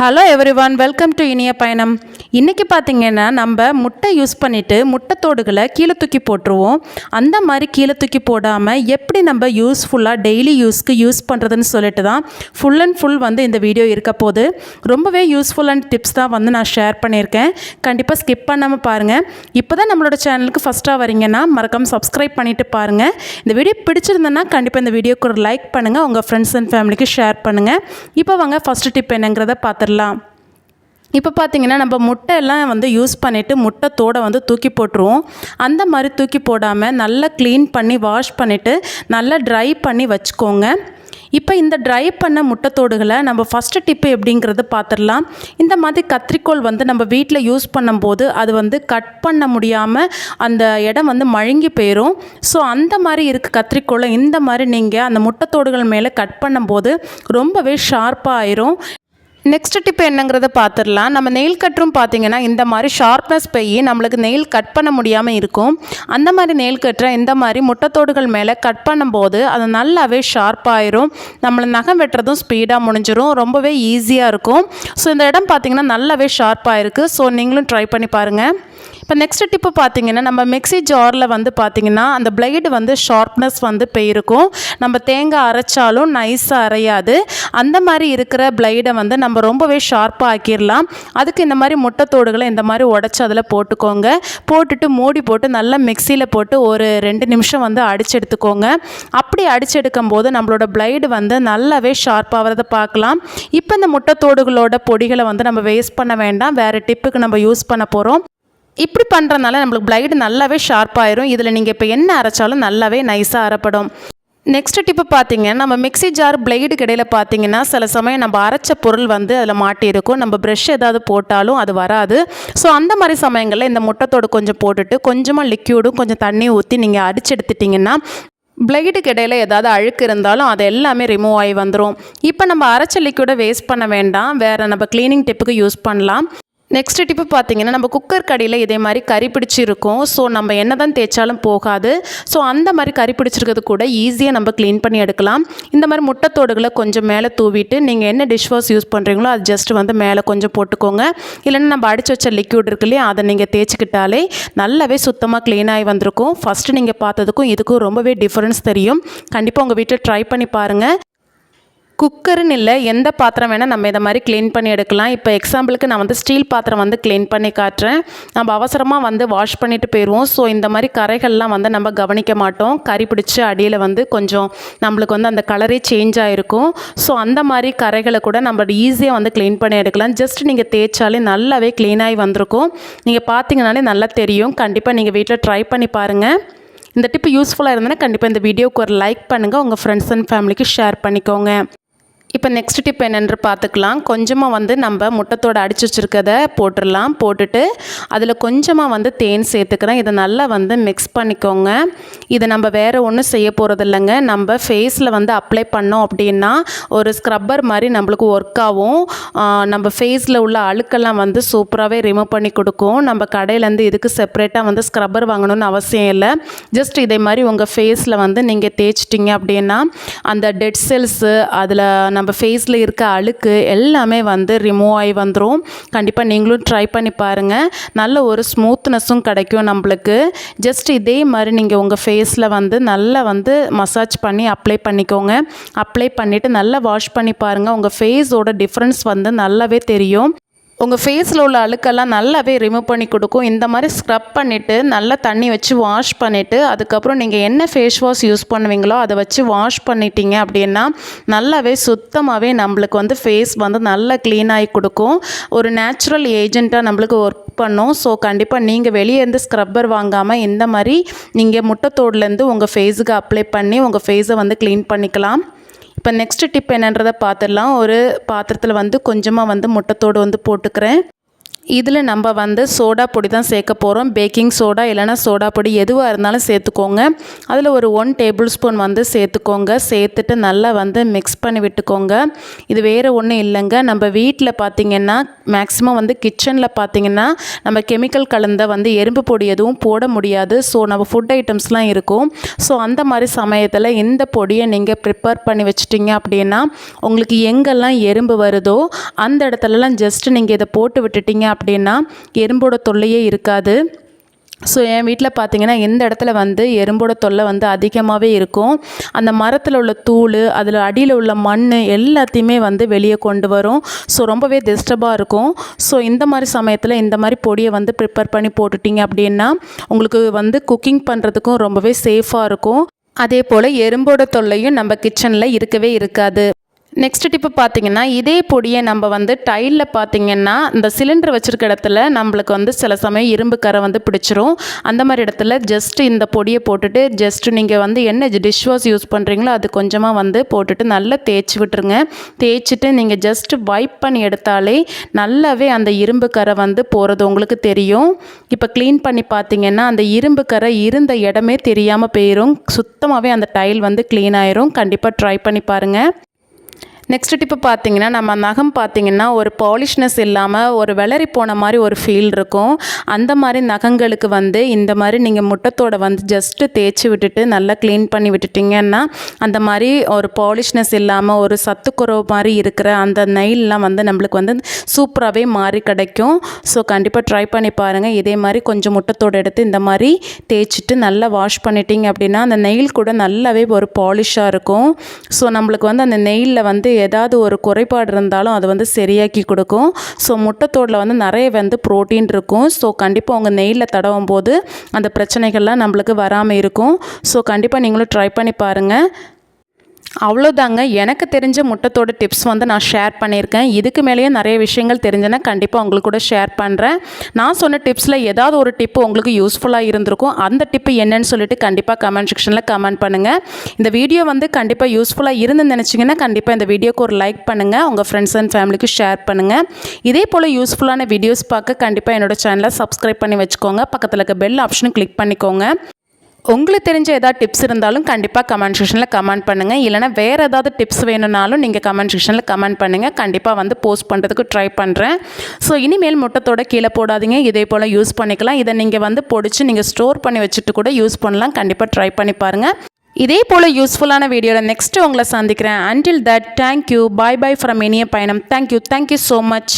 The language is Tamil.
Hello every one welcome to Iniya Payanam. இன்றைக்கி பார்த்தீங்கன்னா நம்ம முட்டை யூஸ் பண்ணிவிட்டு முட்டைத்தோடுகளை கீழே தூக்கி போட்டுருவோம். அந்த மாதிரி கீழே தூக்கி போடாமல் எப்படி நம்ம யூஸ்ஃபுல்லாக டெய்லி யூஸ்க்கு யூஸ் பண்ணுறதுன்னு சொல்லிட்டு தான் ஃபுல் அண்ட் ஃபுல் வந்து இந்த வீடியோ இருக்க போது ரொம்பவே யூஸ்ஃபுல்லான டிப்ஸ் தான் வந்து நான் ஷேர் பண்ணியிருக்கேன். கண்டிப்பாக ஸ்கிப் பண்ணாமல் பாருங்கள் இப்போ தான் நம்மளோட சேனலுக்கு ஃபஸ்ட்டாக வரீங்கன்னா மறக்காமல் சப்ஸ்கிரைப் பண்ணிவிட்டு பாருங்கள் இந்த வீடியோ பிடிச்சிருந்தேன்னா கண்டிப்பாக இந்த வீடியோக்கு ஒரு லைக் பண்ணுங்கள் உங்கள் ஃப்ரெண்ட்ஸ் அண்ட் ஃபேமிலிக்கு ஷேர் பண்ணுங்கள் இப்போ வாங்க ஃபஸ்ட்டு டிப் என்னங்கிறத பார்த்துடலாம். இப்போ பார்த்திங்கன்னா நம்ம முட்டை எல்லாம் வந்து யூஸ் பண்ணிவிட்டு முட்டை தோடை வந்து தூக்கி போட்டுருவோம். அந்த மாதிரி தூக்கி போடாமல் நல்லா க்ளீன் பண்ணி வாஷ் பண்ணிவிட்டு நல்லா ட்ரை பண்ணி வச்சுக்கோங்க. இப்போ இந்த ட்ரை பண்ண முட்டைத்தோடுகளை நம்ம ஃபஸ்ட்டு டிப்பு எப்படிங்கிறது பார்த்துடலாம் இந்த மாதிரி கத்திரிக்கோல் வந்து நம்ம வீட்டில் யூஸ் பண்ணும்போது அது வந்து கட் பண்ண முடியாமல் அந்த இடம் வந்து மழுங்கி போயிடும் ஸோ அந்த மாதிரி இருக்குது கத்திரிக்கோலை இந்த மாதிரி நீங்கள் அந்த முட்டைத்தோடுகள் மேலே கட் பண்ணும்போது ரொம்பவே ஷார்ப்பாக ஆயிரும். நெக்ஸ்ட் டிப் என்னங்கிறத பார்த்துடலாம் நம்ம நெயில் கட்டரும் பார்த்தீங்கன்னா இந்த மாதிரி ஷார்ப்னஸ் போய் நம்மளுக்கு நெயில் கட் பண்ண முடியாமல் இருக்கும். அந்த மாதிரி நெயில் கட்டரை இந்த மாதிரி முட்டைத்தோடுகள் மேலே கட் பண்ணும்போது அது நல்லாவே ஷார்ப்பாயிரும் நம்மளை நகம் வெட்டுறதும் ஸ்பீடாக முடிஞ்சிடும் ரொம்பவே ஈஸியாக இருக்கும். ஸோ இந்த இடம் பார்த்தீங்கன்னா நல்லாவே ஷார்ப்பாக இருக்குது ஸோ நீங்களும் ட்ரை பண்ணி பாருங்கள் இப்போ நெக்ஸ்ட் டிப்பு பார்த்தீங்கன்னா நம்ம மிக்ஸி ஜாரில் வந்து பார்த்திங்கன்னா அந்த பிளேடு வந்து ஷார்ப்னஸ் வந்து போயிருக்கும். நம்ம தேங்காய் அரைச்சாலும் நைஸாக அரையாது. அந்த மாதிரி இருக்கிற பிளேடை வந்து நம்ம ரொம்பவே ஷார்ப்பாக ஆக்கிடலாம் அதுக்கு இந்த மாதிரி முட்டைத்தோடுகளை இந்த மாதிரி உடச்சி அதில் போட்டுக்கோங்க. போட்டுட்டு மூடி போட்டு நல்லா மிக்சியில் போட்டு ஒரு ரெண்டு நிமிஷம் வந்து அடிச்சு எடுத்துக்கோங்க அப்படி அடிச்சு எடுக்கும் போது நம்மளோட பிளேடு வந்து நல்லாவே ஷார்ப்பாகிறத பார்க்கலாம் இப்போ இந்த முட்டைத்தோடுகளோட பொடிகளை வந்து நம்ம வேஸ்ட் பண்ண வேண்டாம். வேறு டிப்புக்கு நம்ம யூஸ் பண்ண போகிறோம் இப்படி பண்ணுறதுனால நம்மளுக்கு பிளைடு நல்லாவே ஷார்ப்பாயிரும் இதில் நீங்கள் இப்போ என்ன அரைச்சாலும் நல்லாவே நைஸாக அரைப்படும். நெக்ஸ்ட் டிப்பு பார்த்தீங்க நம்ம மிக்ஸி ஜார் பிளேடு கடையில் பார்த்தீங்கன்னா சில சமயம் நம்ம அரைச்ச பொருள் வந்து அதில் மாட்டியிருக்கும் நம்ம ப்ரெஷ் ஏதாவது போட்டாலும் அது வராது. ஸோ அந்த மாதிரி சமயங்களில் இந்த முட்டைத்தோடு கொஞ்சம் போட்டுட்டு கொஞ்சமாக லிக்யூடும் கொஞ்சம் தண்ணி ஊற்றி நீங்கள் அடிச்சு எடுத்துட்டிங்கன்னா பிளைடு இடையில ஏதாவது அழுக்கு இருந்தாலும் அது எல்லாமே ரிமூவ் ஆகி வந்துடும் இப்போ நம்ம அரைச்ச லிக்யூடை வேஸ்ட் பண்ண வேண்டாம். வேறு நம்ம க்ளீனிங் டிப்புக்கு யூஸ் பண்ணலாம். நெக்ஸ்ட் டிப்பு பார்த்தீங்கன்னா நம்ம குக்கர் கடையில் இதே மாதிரி கறி பிடிச்சிருக்கும். ஸோ நம்ம என்ன தான் தேய்ச்சாலும் போகாது. ஸோ அந்த மாதிரி கறி பிடிச்சிருக்கிறது கூட ஈஸியாக நம்ம க்ளீன் பண்ணி எடுக்கலாம். இந்த மாதிரி முட்டைத்தோடுகளை கொஞ்சம் மேலே தூவிட்டு நீங்கள் என்ன டிஷ் வாஷ் யூஸ் பண்ணுறீங்களோ அது ஜஸ்ட் வந்து மேலே கொஞ்சம் போட்டுக்கோங்க. இல்லைன்னா நம்ம அடிச்சு வச்ச லிக்யூட் இருக்கு இல்லையா அதை நீங்கள் தேய்ச்சிக்கிட்டாலே நல்லாவே சுத்தமாக க்ளீன் ஆகி வந்திருக்கும். ஃபஸ்ட்டு நீங்கள் பார்த்ததுக்கும் இதுக்கும் ரொம்பவே டிஃப்ரென்ஸ் தெரியும். கண்டிப்பாக உங்கள் வீட்டில் ட்ரை பண்ணி பாருங்கள் குக்கருன்னு இல்லை எந்த பாத்திரம் வேணால் நம்ம இதை மாதிரி க்ளீன் பண்ணி எடுக்கலாம். இப்போ எக்ஸாம்பிளுக்கு நான் வந்து ஸ்டீல் பாத்திரம் வந்து க்ளீன் பண்ணி காட்டுறேன். நம்ம அவசரமாக வந்து வாஷ் பண்ணிட்டு போயிடுவோம். ஸோ இந்த மாதிரி கரைகள்லாம் வந்து நம்ம கவனிக்க மாட்டோம். கறி பிடிச்சி அடியில் வந்து கொஞ்சம் நம்மளுக்கு வந்து அந்த கலரே சேஞ்ச் ஆகிருக்கும் ஸோ அந்த மாதிரி கரைகளை கூட நம்ம ஈஸியாக வந்து க்ளீன் பண்ணி எடுக்கலாம். ஜஸ்ட் நீங்கள் தேய்ச்சாலே நல்லாவே க்ளீனாகி வந்திருக்கும். நீங்கள் பார்த்தீங்கனாலே நல்லா தெரியும். கண்டிப்பாக நீங்கள் வீட்டில் ட்ரை பண்ணி பாருங்கள் இந்த டிப்பு யூஸ்ஃபுல்லாக இருந்ததுன்னா கண்டிப்பாக இந்த வீடியோக்கு ஒரு லைக் பண்ணுங்கள் உங்கள் ஃப்ரெண்ட்ஸ் அண்ட் ஃபேமிலிக்கு ஷேர் பண்ணிக்கோங்க. இப்போ நெக்ஸ்ட் டிப் என்னென்று பார்த்துக்கலாம். கொஞ்சமாக வந்து நம்ம முட்டத்தோடு அடிச்சு வச்சுருக்கத போட்டுடலாம் போட்டுட்டு அதில் கொஞ்சமாக வந்து தேன் சேர்த்துக்கிறேன். இதை நல்லா வந்து மிக்ஸ் பண்ணிக்கோங்க. இதை நம்ம வேறு ஒன்றும் செய்ய போகிறது இல்லைங்க. நம்ம ஃபேஸில் வந்து அப்ளை பண்ணோம் அப்படின்னா ஒரு ஸ்க்ரப்பர் மாதிரி நம்மளுக்கு ஒர்க் ஆகும். நம்ம ஃபேஸில் உள்ள அழுக்கெல்லாம் வந்து சூப்பராகவே ரிமூவ் பண்ணி கொடுக்கும். நம்ம கடையிலேருந்து இதுக்கு செப்பரேட்டாக வந்து ஸ்க்ரப்பர் வாங்கணும்னு அவசியம் இல்லை. ஜஸ்ட் இதே மாதிரி உங்கள் ஃபேஸில் வந்து நீங்கள் தேய்ச்சிட்டிங்க அப்படின்னா அந்த டெட் செல்ஸு அதில் நம்ம ஃபேஸில் இருக்க அழுக்கு எல்லாமே வந்து ரிமூவ் ஆகி வந்துடும் கண்டிப்பாக நீங்களும் ட்ரை பண்ணி பாருங்கள் நல்ல ஒரு ஸ்மூத்னஸும் கிடைக்கும் நம்மளுக்கு. ஜஸ்ட் இதே மாதிரி நீங்கள் உங்கள் ஃபேஸில் வந்து நல்லா வந்து மசாஜ் பண்ணி அப்ளை பண்ணிக்கோங்க. அப்ளை பண்ணிவிட்டு நல்லா வாஷ் பண்ணி பாருங்கள் உங்கள் ஃபேஸோட டிஃப்ரென்ஸ் வந்து நல்லாவே தெரியும். உங்கள் ஃபேஸில் உள்ள அழுக்கெல்லாம் நல்லாவே ரிமூவ் பண்ணி கொடுக்கும். இந்த மாதிரி ஸ்க்ரப் பண்ணிவிட்டு நல்லா தண்ணி வச்சு வாஷ் பண்ணிவிட்டு அதுக்கப்புறம் நீங்கள் என்ன ஃபேஸ் வாஷ் யூஸ் பண்ணுவீங்களோ அதை வச்சு வாஷ் பண்ணிட்டீங்க அப்படின்னா நல்லாவே சுத்தமாகவே நம்மளுக்கு வந்து ஃபேஸ் வந்து நல்லா க்ளீனாகி கொடுக்கும். ஒரு நேச்சுரல் ஏஜெண்ட்டாக நம்மளுக்கு ஒர்க் பண்ணும். ஸோ கண்டிப்பாக நீங்கள் வெளியே இருந்து ஸ்க்ரப்பர் வாங்காமல் இந்த மாதிரி நீங்கள் முட்டைத்தோடுலேருந்து உங்கள் ஃபேஸுக்கு அப்ளை பண்ணி உங்கள் ஃபேஸை வந்து க்ளீன் பண்ணிக்கலாம். இப்போ நெக்ஸ்ட் டிப் என்னன்றதை பார்த்துடலாம். ஒரு பாத்திரத்தில் வந்து கொஞ்சமாக வந்து முட்டைத்தோடு வந்து போட்டுக்கிறேன். இதில் நம்ம வந்து சோடா பொடி தான் சேர்க்க போகிறோம். பேக்கிங் சோடா இல்லைனா சோடா பொடி எதுவாக இருந்தாலும் சேர்த்துக்கோங்க. அதில் ஒரு ஒன் டேபிள் ஸ்பூன் வந்து சேர்த்துக்கோங்க. சேர்த்துட்டு நல்லா வந்து மிக்ஸ் பண்ணி விட்டுக்கோங்க. இது வேறு ஒன்றும் இல்லைங்க. நம்ம வீட்டில் பார்த்திங்கன்னா மேக்ஸிமம் வந்து கிச்சனில் பார்த்திங்கன்னா நம்ம கெமிக்கல் கலந்த வந்து எறும்பு பொடி எதுவும் போட முடியாது. ஸோ நம்ம ஃபுட் ஐட்டம்ஸ்லாம் இருக்கும். ஸோ அந்த மாதிரி சமயத்தில் இந்த பொடியை நீங்கள் ப்ரிப்பேர் பண்ணி வச்சிட்டிங்க அப்படின்னா உங்களுக்கு எங்கெல்லாம் எறும்பு வருதோ அந்த இடத்துலலாம் ஜஸ்ட் நீங்கள் இதை போட்டு விட்டுட்டிங்க அப்படின்னா எறும்போட தொல்லையே இருக்காது. ஸோ என் வீட்டில் பார்த்தீங்கன்னா எந்த இடத்துல வந்து எறும்போட தொல்லை வந்து அதிகமாகவே இருக்கும் அந்த மரத்தில் உள்ள தூள் அதில் அடியில் உள்ள மண் எல்லாத்தையுமே வந்து வெளியே கொண்டு வரும். ஸோ ரொம்பவே டிஸ்டர்பாக இருக்கும். ஸோ இந்த மாதிரி சமயத்தில் இந்த மாதிரி பொடியை வந்து ப்ரிப்பேர் பண்ணி போட்டுட்டிங்க அப்படின்னா உங்களுக்கு வந்து குக்கிங் பண்ணுறதுக்கும் ரொம்பவே சேஃபாக இருக்கும். அதே போல் எறும்போட தொல்லையும் நம்ம கிச்சனில் இருக்கவே இருக்காது. நெக்ஸ்ட் டிப்பு பார்த்திங்கன்னா இதே பொடியை நம்ம வந்து டைலில் பார்த்தீங்கன்னா இந்த சிலிண்டர் வச்சுருக்க இடத்துல நம்மளுக்கு வந்து சில சமயம் இரும்பு கரை வந்து பிடிச்சிரும். அந்த மாதிரி இடத்துல ஜஸ்ட் இந்த பொடியை போட்டுட்டு ஜஸ்ட் நீங்கள் வந்து என்ன டிஷ் வாஷ் யூஸ் பண்ணுறீங்களோ அது கொஞ்சமாக வந்து போட்டுட்டு நல்லா தேய்ச்சி விட்டுருங்க. தேய்ச்சிட்டு நீங்கள் ஜஸ்ட் வைப் பண்ணி எடுத்தாலே நல்லாவே அந்த இரும்பு கரை வந்து போகிறது உங்களுக்கு தெரியும். இப்போ க்ளீன் பண்ணி பார்த்தீங்கன்னா அந்த இரும்பு கரை இருந்த இடமே தெரியாமல் போயிடும் சுத்தமாகவே அந்த டைல் வந்து க்ளீன் ஆயிரும். கண்டிப்பாக ட்ரை பண்ணி பாருங்கள் நெக்ஸ்ட் டிப்பு பார்த்தீங்கன்னா நம்ம நகம் பார்த்தீங்கன்னா ஒரு பாலிஷ்னஸ் இல்லாமல் ஒரு வெளரி போன மாதிரி ஒரு ஃபீல் இருக்கும். அந்த மாதிரி நகங்களுக்கு வந்து இந்த மாதிரி நீங்கள் முட்டத்தோட வந்து ஜஸ்ட்டு தேய்ச்சி விட்டுட்டு நல்லா க்ளீன் பண்ணி விட்டுட்டிங்கன்னா அந்த மாதிரி ஒரு பாலிஷ்னஸ் இல்லாமல் ஒரு சத்துக்குறவு மாதிரி இருக்கிற அந்த நெயிலெலாம் வந்து நம்மளுக்கு வந்து சூப்பராகவே மாறி கிடைக்கும். ஸோ கண்டிப்பாக ட்ரை பண்ணி பாருங்கள் இதே மாதிரி கொஞ்சம் முட்டத்தோடு எடுத்து இந்த மாதிரி தேய்ச்சிட்டு நல்லா வாஷ் பண்ணிட்டீங்க அப்படின்னா அந்த நெயில் கூட நல்லாவே ஒரு பாலிஷாக இருக்கும். ஸோ நம்மளுக்கு வந்து அந்த நெயிலில் வந்து ஏதாவது ஒரு குறைபாடு இருந்தாலும் அது வந்து சரியாக்கி கொடுக்கும். ஸோ முட்டைத்தோடில் வந்து நிறைய வந்து ப்ரோட்டீன் இருக்கும். ஸோ கண்டிப்பாக உங்கள் நெய்யில் தடவும் போது அந்த பிரச்சனைகள்லாம் நம்மளுக்கு வராமல் இருக்கும். ஸோ கண்டிப்பாக நீங்களும் ட்ரை பண்ணி பாருங்கள் அவ்வளோதாங்க எனக்கு தெரிஞ்ச முட்டத்தோட டிப்ஸ் வந்து நான் ஷேர் பண்ணியிருக்கேன். இதுக்கு மேலேயும் நிறைய விஷயங்கள் தெரிஞ்சேன்னா கண்டிப்பாக உங்களுக்கு கூட ஷேர் பண்ணுறேன் நான் சொன்ன டிப்ஸில் ஏதாவது ஒரு டிப்பு உங்களுக்கு யூஸ்ஃபுல்லாக இருந்திருக்கும். அந்த டிப்பு என்னன்னு சொல்லிட்டு கண்டிப்பாக கமெண்ட் செக்ஷனில் கமெண்ட் பண்ணுங்கள் இந்த வீடியோ வந்து கண்டிப்பாக யூஸ்ஃபுல்லாக இருந்துன்னு நினச்சிங்கன்னா கண்டிப்பாக இந்த வீடியோக்கு ஒரு லைக் பண்ணுங்கள் உங்கள் ஃப்ரெண்ட்ஸ் அண்ட் ஃபேமிலிக்கு ஷேர் பண்ணுங்கள் இதே போல் யூஸ்ஃபுல்லான வீடியோஸ் பார்க்க கண்டிப்பாக என்னோடய சேனலை சப்ஸ்கிரைப் பண்ணி வச்சுக்கோங்க. பக்கத்தில் இருக்க பெல் ஆப்ஷனும் கிளிக் பண்ணிக்கோங்க. உங்களுக்கு தெரிஞ்ச ஏதாவது டிப்ஸ் இருந்தாலும் கண்டிப்பாக கமெண்ட் செக்ஷனில் கமெண்ட் பண்ணுங்கள் இல்லைனா வேறு ஏதாவது டிப்ஸ் வேணும்னாலும் நீங்கள் கமெண்ட் செக்ஷனில் கமெண்ட் பண்ணுங்கள் கண்டிப்பாக வந்து போஸ்ட் பண்ணுறதுக்கு ட்ரை பண்ணுறேன் ஸோ இனிமேல் முட்டத்தோட கீழே போடாதீங்க. இதே போல் யூஸ் பண்ணிக்கலாம். இதை நீங்கள் வந்து பொடிச்சு நீங்கள் ஸ்டோர் பண்ணி வச்சுட்டு கூட யூஸ் பண்ணலாம். கண்டிப்பாக ட்ரை பண்ணி பாருங்கள் இதே போல் யூஸ்ஃபுல்லான வீடியோவில் நெக்ஸ்ட்டு உங்களை சந்திக்கிறேன். Until that thank you bye bye from Iniya Payanam. Thank you thank you so much